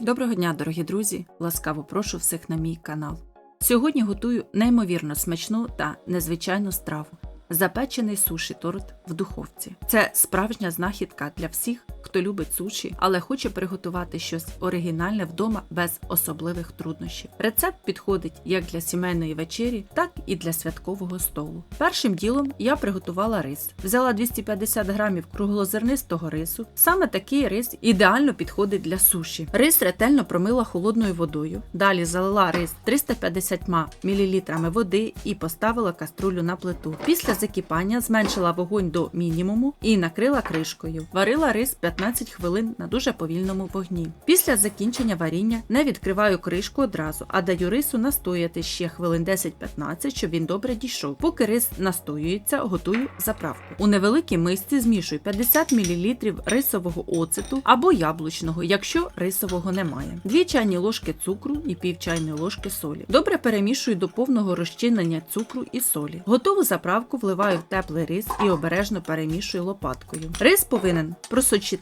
Доброго дня, дорогі друзі! Ласкаво прошу всіх на мій канал. Сьогодні готую неймовірно смачну та незвичайну страву запечений суші торт в духовці. Це справжня знахідка для всіх, хто любить суші, але хоче приготувати щось оригінальне вдома без особливих труднощів. Рецепт підходить як для сімейної вечері, так і для святкового столу. Першим ділом я приготувала рис. Взяла 250 грамів круглозернистого рису. Саме такий рис ідеально підходить для суші. Рис ретельно промила холодною водою. Далі залила рис 350 мл води і поставила каструлю на плиту. Після закипання зменшила вогонь до мінімуму і накрила кришкою. Варила рис 15 хвилин на дуже повільному вогні. Після закінчення варіння не відкриваю кришку одразу, а даю рису настояти ще хвилин 10-15, щоб він добре дійшов. Поки рис настоюється, готую заправку. У невеликій мисці змішую 50 мл рисового оцету або яблучного, якщо рисового немає. 2 чайні ложки цукру і пів чайної ложки солі. Добре перемішую до повного розчинення цукру і солі. Готову заправку вливаю в теплий рис і обережно перемішую лопаткою. Рис повинен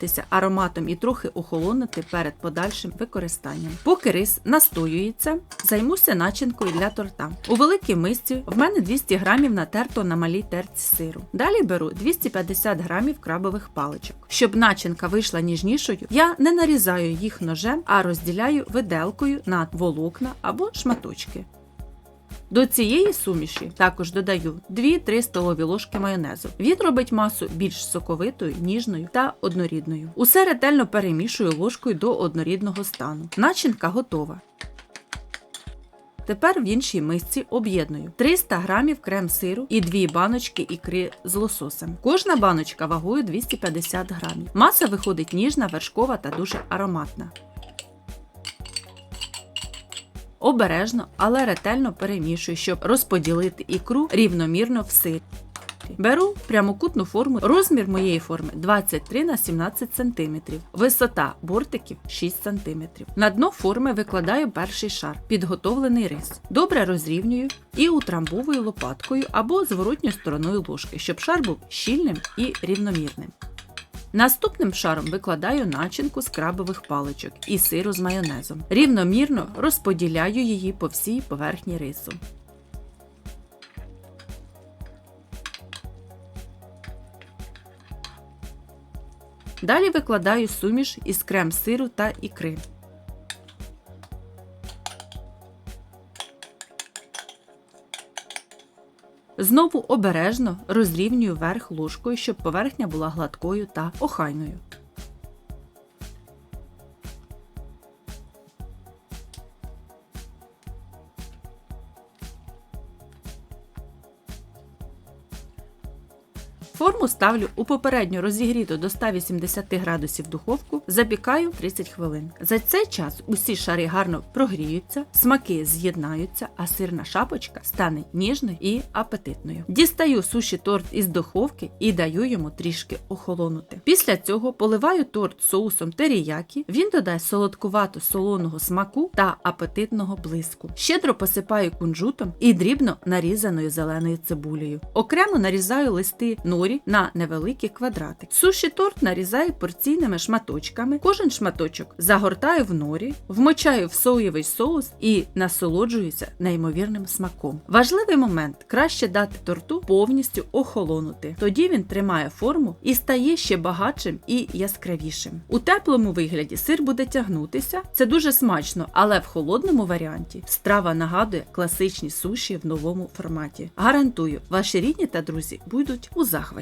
просочитися ароматом і трохи охолонути перед подальшим використанням. Поки рис настоюється, займуся начинкою для торта. У великій мисці в мене 200 грамів натерто на малій терці сиру. Далі беру 250 грамів крабових паличок. Щоб начинка вийшла ніжнішою, я не нарізаю їх ножем, а розділяю виделкою на волокна або шматочки. До цієї суміші також додаю 2-3 столові ложки майонезу. Він робить масу більш соковитою, ніжною та однорідною. Усе ретельно перемішую ложкою до однорідного стану. Начинка готова. Тепер в іншій мисці об'єдную 300 грамів крем-сиру і 2 баночки ікри з лососем. Кожна баночка вагою 250 грамів. Маса виходить ніжна, вершкова та дуже ароматна. Обережно, але ретельно перемішую, щоб розподілити ікру рівномірно в сирі. Беру прямокутну форму. Розмір моєї форми 23 на 17 см. Висота бортиків 6 см. На дно форми викладаю перший шар, підготовлений рис. Добре розрівнюю і утрамбовую лопаткою або зворотньою стороною ложки, щоб шар був щільним і рівномірним. Наступним шаром викладаю начинку з крабових паличок і сиру з майонезом. Рівномірно розподіляю її по всій поверхні рису. Далі викладаю суміш із крем сиру та ікри. Знову обережно розрівнюю верх ложкою, щоб поверхня була гладкою та охайною. Форму ставлю у попередньо розігріту до 180 градусів духовку, запікаю 30 хвилин. За цей час усі шари гарно прогріються, смаки з'єднаються, а сирна шапочка стане ніжною і апетитною. Дістаю суші торт із духовки і даю йому трішки охолонути. Після цього поливаю торт соусом теріякі, він додає солодкувато солоного смаку та апетитного блиску. Щедро посипаю кунжутом і дрібно нарізаною зеленою цибулею. Окремо нарізаю листи норі на невеликі квадрати. Суші торт нарізаю порційними шматочками. Кожен шматочок загортаю в норі, вмочаю в соєвий соус і насолоджуюся неймовірним смаком. Важливий момент краще дати торту повністю охолонути. Тоді він тримає форму і стає ще багатшим і яскравішим. У теплому вигляді сир буде тягнутися, це дуже смачно, але в холодному варіанті страва нагадує класичні суші в новому форматі. Гарантую, ваші рідні та друзі будуть у захваті.